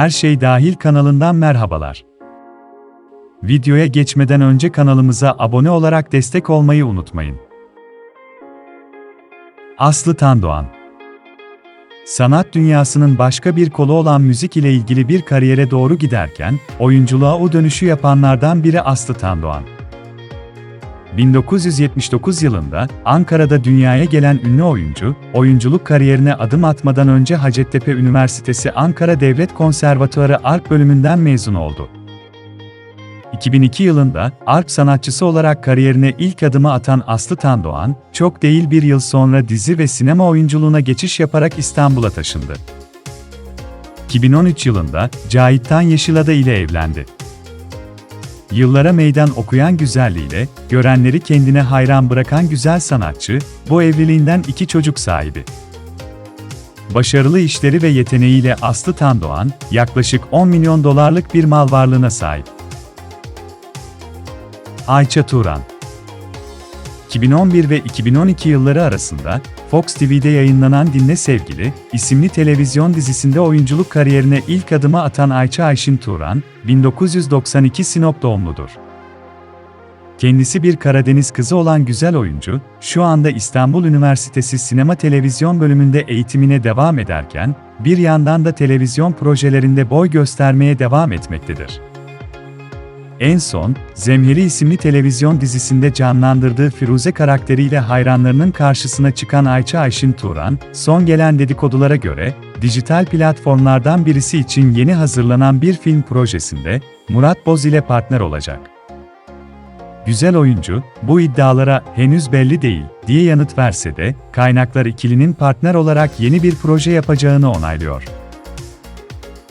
Her Şey Dahil kanalından merhabalar. Videoya geçmeden önce kanalımıza abone olarak destek olmayı unutmayın. Aslı Tandoğan Sanat dünyasının başka bir kolu olan müzik ile ilgili bir kariyere doğru giderken, oyunculuğa o dönüşü yapanlardan biri Aslı Tandoğan. 1979 yılında Ankara'da dünyaya gelen ünlü oyuncu, oyunculuk kariyerine adım atmadan önce Hacettepe Üniversitesi Ankara Devlet Konservatuarı Arp bölümünden mezun oldu. 2002 yılında Arp sanatçısı olarak kariyerine ilk adımı atan Aslı Tandoğan, çok değil bir yıl sonra dizi ve sinema oyunculuğuna geçiş yaparak İstanbul'a taşındı. 2013 yılında Cahit Tan Yeşilada ile evlendi. Yıllara meydan okuyan güzelliğiyle, görenleri kendine hayran bırakan güzel sanatçı, bu evliliğinden iki çocuk sahibi. Başarılı işleri ve yeteneğiyle Aslı Tandoğan, yaklaşık 10 milyon dolarlık bir mal varlığına sahip. Ayça Turan 2011 ve 2012 yılları arasında Fox TV'de yayınlanan Dinle Sevgili isimli televizyon dizisinde oyunculuk kariyerine ilk adımı atan Ayça Ayşin Turan, 1992 Sinop doğumludur. Kendisi bir Karadeniz kızı olan güzel oyuncu, şu anda İstanbul Üniversitesi Sinema Televizyon bölümünde eğitimine devam ederken, bir yandan da televizyon projelerinde boy göstermeye devam etmektedir. En son, Zemheri isimli televizyon dizisinde canlandırdığı Firuze karakteriyle hayranlarının karşısına çıkan Ayça Ayşin Turan, son gelen dedikodulara göre, dijital platformlardan birisi için yeni hazırlanan bir film projesinde, Murat Boz ile partner olacak. Güzel oyuncu, bu iddialara henüz belli değil diye yanıt verse de, kaynaklar ikilinin partner olarak yeni bir proje yapacağını onaylıyor.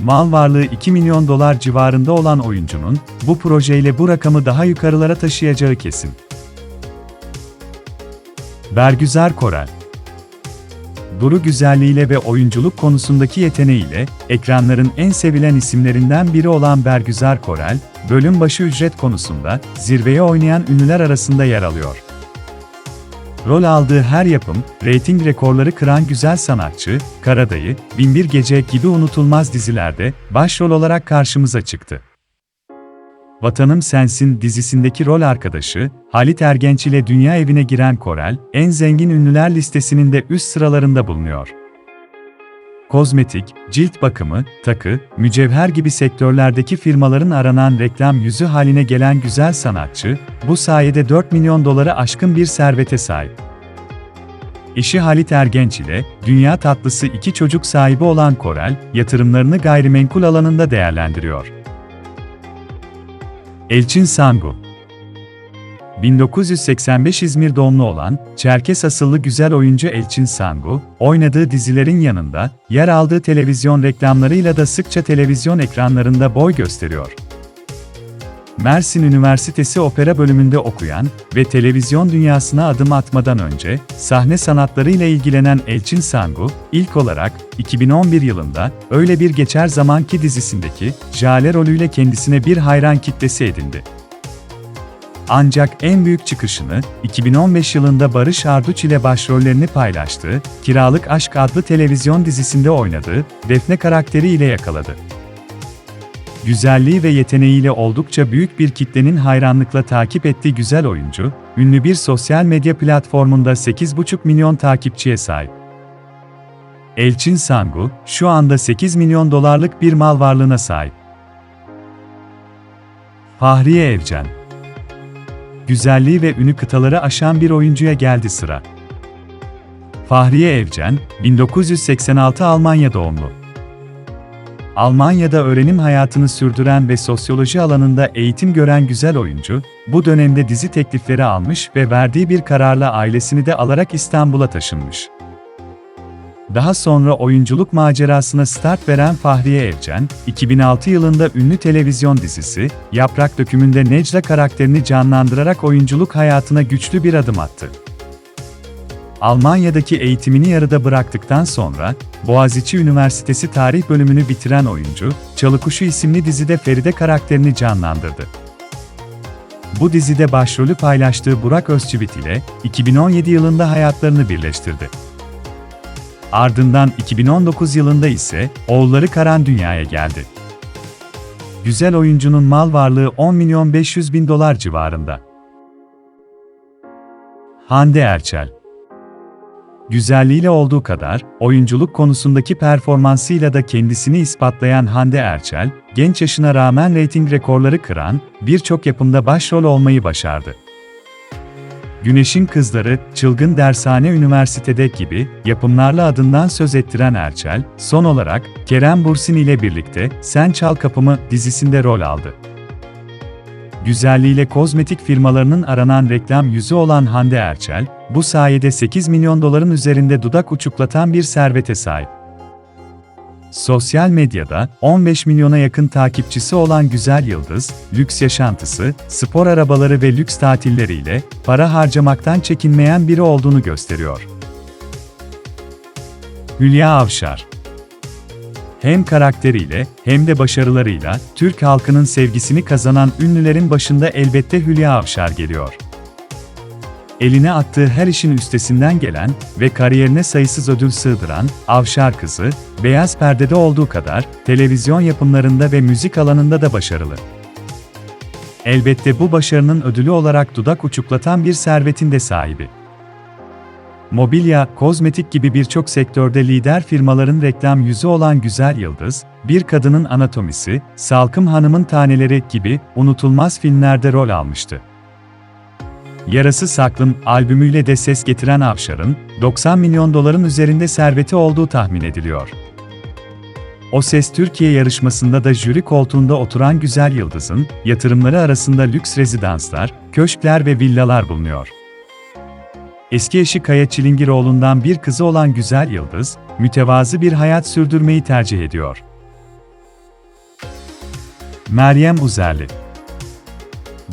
Mal varlığı 2 milyon dolar civarında olan oyuncunun, bu projeyle bu rakamı daha yukarılara taşıyacağı kesin. Bergüzar Korel Duru güzelliğiyle ve oyunculuk konusundaki yeteneğiyle, ekranların en sevilen isimlerinden biri olan Bergüzar Korel, bölüm başı ücret konusunda zirveye oynayan ünlüler arasında yer alıyor. Rol aldığı her yapım, reyting rekorları kıran güzel sanatçı, Karadayı, Binbir Gece gibi unutulmaz dizilerde başrol olarak karşımıza çıktı. Vatanım Sensin dizisindeki rol arkadaşı, Halit Ergenç ile dünya evine giren Korel, en zengin ünlüler listesinin de üst sıralarında bulunuyor. Kozmetik, cilt bakımı, takı, mücevher gibi sektörlerdeki firmaların aranan reklam yüzü haline gelen güzel sanatçı, bu sayede 4 milyon doları aşkın bir servete sahip. Eşi Halit Ergenç ile, dünya tatlısı iki çocuk sahibi olan Korel, yatırımlarını gayrimenkul alanında değerlendiriyor. Elçin Sangu 1985 İzmir doğumlu olan, Çerkes asıllı güzel oyuncu Elçin Sangu, oynadığı dizilerin yanında, yer aldığı televizyon reklamlarıyla da sıkça televizyon ekranlarında boy gösteriyor. Mersin Üniversitesi Opera bölümünde okuyan ve televizyon dünyasına adım atmadan önce sahne sanatlarıyla ilgilenen Elçin Sangu, ilk olarak 2011 yılında Öyle Bir Geçer Zamanki dizisindeki Jale rolüyle kendisine bir hayran kitlesi edindi. Ancak en büyük çıkışını 2015 yılında Barış Arduç ile başrollerini paylaştığı Kiralık Aşk adlı televizyon dizisinde oynadığı Defne karakteri ile yakaladı. Güzelliği ve yeteneğiyle oldukça büyük bir kitlenin hayranlıkla takip ettiği güzel oyuncu, ünlü bir sosyal medya platformunda 8,5 milyon takipçiye sahip. Elçin Sangu, şu anda 8 milyon dolarlık bir mal varlığına sahip. Fahriye Evcen Güzelliği ve ünü kıtaları aşan bir oyuncuya geldi sıra. Fahriye Evcen, 1986 Almanya doğumlu. Almanya'da öğrenim hayatını sürdüren ve sosyoloji alanında eğitim gören güzel oyuncu, bu dönemde dizi teklifleri almış ve verdiği bir kararla ailesini de alarak İstanbul'a taşınmış. Daha sonra oyunculuk macerasına start veren Fahriye Evcen, 2006 yılında ünlü televizyon dizisi, Yaprak Dökümü'nde Necla karakterini canlandırarak oyunculuk hayatına güçlü bir adım attı. Almanya'daki eğitimini yarıda bıraktıktan sonra, Boğaziçi Üniversitesi Tarih bölümünü bitiren oyuncu, Çalıkuşu isimli dizide Feride karakterini canlandırdı. Bu dizide başrolü paylaştığı Burak Özçivit ile 2017 yılında hayatlarını birleştirdi. Ardından 2019 yılında ise oğulları Karan dünyaya geldi. güzel oyuncunun mal varlığı 10 milyon 500 bin dolar civarında. Hande Erçel Güzelliğiyle olduğu kadar, oyunculuk konusundaki performansıyla da kendisini ispatlayan Hande Erçel, genç yaşına rağmen reyting rekorları kıran, birçok yapımda başrol olmayı başardı. Güneşin Kızları, Çılgın Dershane Üniversitede gibi yapımlarla adından söz ettiren Erçel, son olarak Kerem Bursin ile birlikte Sen Çal Kapımı dizisinde rol aldı. Güzelliğiyle kozmetik firmalarının aranan reklam yüzü olan Hande Erçel, bu sayede 8 milyon doların üzerinde dudak uçuklatan bir servete sahip. Sosyal medyada 15 milyona yakın takipçisi olan Güzel Yıldız, lüks yaşantısı, spor arabaları ve lüks tatilleriyle para harcamaktan çekinmeyen biri olduğunu gösteriyor. Hülya Avşar hem karakteriyle hem de başarılarıyla Türk halkının sevgisini kazanan ünlülerin başında elbette Hülya Avşar geliyor. Eline attığı her işin üstesinden gelen ve kariyerine sayısız ödül sığdıran Avşar kızı, beyaz perdede olduğu kadar televizyon yapımlarında ve müzik alanında da başarılı. Elbette bu başarının ödülü olarak dudak uçuklatan bir servetin de sahibi. Mobilya, kozmetik gibi birçok sektörde lider firmaların reklam yüzü olan Güzel Yıldız, Bir Kadının Anatomisi, Salkım Hanım'ın Taneleri gibi unutulmaz filmlerde rol almıştı. Yarası Saklım albümüyle de ses getiren Avşar'ın 90 milyon doların üzerinde serveti olduğu tahmin ediliyor. O Ses Türkiye yarışmasında da jüri koltuğunda oturan Güzel Yıldız'ın yatırımları arasında lüks rezidanslar, köşkler ve villalar bulunuyor. Eski eşi Kaya Çilingiroğlu'ndan bir kızı olan Güzel Yıldız, mütevazı bir hayat sürdürmeyi tercih ediyor. Meryem Uzerli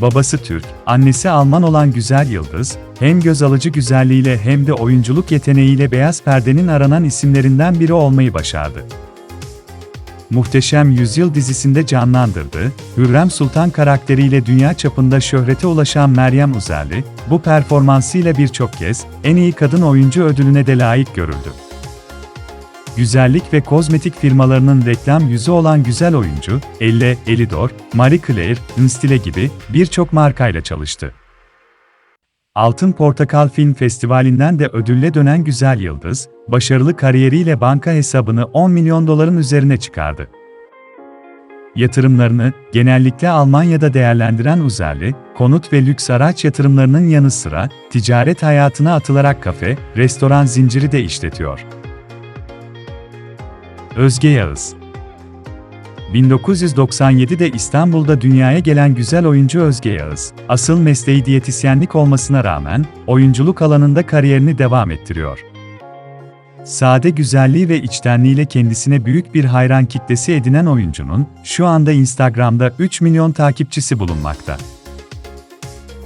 Babası Türk, annesi Alman olan Güzel Yıldız, hem göz alıcı güzelliğiyle hem de oyunculuk yeteneğiyle beyaz perdenin aranan isimlerinden biri olmayı başardı. Muhteşem Yüzyıl dizisinde canlandırdı, Hürrem Sultan karakteriyle dünya çapında şöhrete ulaşan Meryem Uzerli, bu performansıyla birçok kez en iyi kadın oyuncu ödülüne de layık görüldü. Güzellik ve kozmetik firmalarının reklam yüzü olan güzel oyuncu, Elle, Elidor, Marie Claire, Instile gibi birçok markayla çalıştı. Altın Portakal Film Festivali'nden de ödülle dönen Güzel Yıldız, başarılı kariyeriyle banka hesabını 10 milyon doların üzerine çıkardı. Yatırımlarını genellikle Almanya'da değerlendiren Uzerli, konut ve lüks araç yatırımlarının yanı sıra ticaret hayatına atılarak kafe, restoran zinciri de işletiyor. Özge Yağız 1997'de İstanbul'da dünyaya gelen güzel oyuncu Özge Yağız, asıl mesleği diyetisyenlik olmasına rağmen, oyunculuk alanında kariyerini devam ettiriyor. Sade güzelliği ve içtenliğiyle kendisine büyük bir hayran kitlesi edinen oyuncunun, şu anda Instagram'da 3 milyon takipçisi bulunmakta.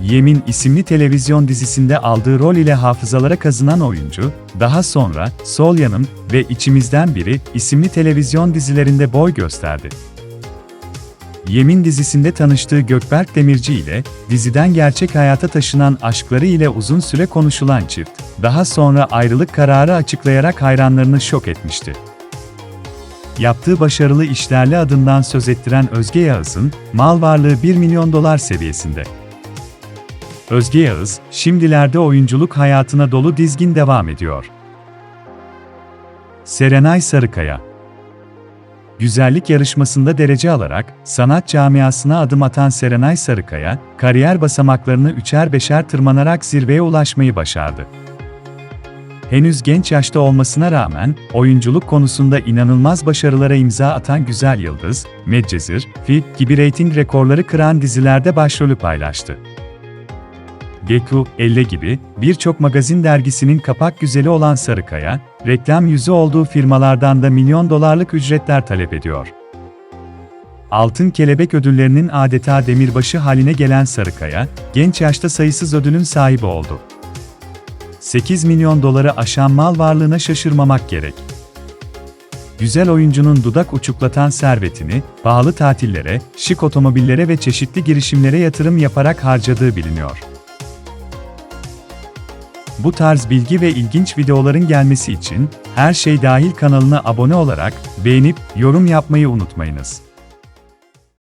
Yemin isimli televizyon dizisinde aldığı rol ile hafızalara kazınan oyuncu, daha sonra Sol Yanım ve İçimizden Biri isimli televizyon dizilerinde boy gösterdi. Yemin dizisinde tanıştığı Gökberk Demirci ile diziden gerçek hayata taşınan aşkları ile uzun süre konuşulan çift, daha sonra ayrılık kararı açıklayarak hayranlarını şok etmişti. Yaptığı başarılı işlerle adından söz ettiren Özge Yağız'ın mal varlığı 1 milyon dolar seviyesinde. Özge Yağız, şimdilerde oyunculuk hayatına dolu dizgin devam ediyor. Serenay Sarıkaya Güzellik yarışmasında derece alarak sanat camiasına adım atan Serenay Sarıkaya, kariyer basamaklarını üçer beşer tırmanarak zirveye ulaşmayı başardı. Henüz genç yaşta olmasına rağmen, oyunculuk konusunda inanılmaz başarılara imza atan Güzel Yıldız, Medcezir, Fi gibi reyting rekorları kıran dizilerde başrolü paylaştı. Geku, Elle gibi birçok magazin dergisinin kapak güzeli olan Sarıkaya, reklam yüzü olduğu firmalardan da milyon dolarlık ücretler talep ediyor. Altın Kelebek ödüllerinin adeta demirbaşı haline gelen Sarıkaya, genç yaşta sayısız ödülün sahibi oldu. 8 milyon doları aşan mal varlığına şaşırmamak gerek. Güzel oyuncunun dudak uçuklatan servetini, pahalı tatillere, şık otomobillere ve çeşitli girişimlere yatırım yaparak harcadığı biliniyor. Bu tarz bilgi ve ilginç videoların gelmesi için her şey dahil kanalına abone olarak beğenip yorum yapmayı unutmayınız.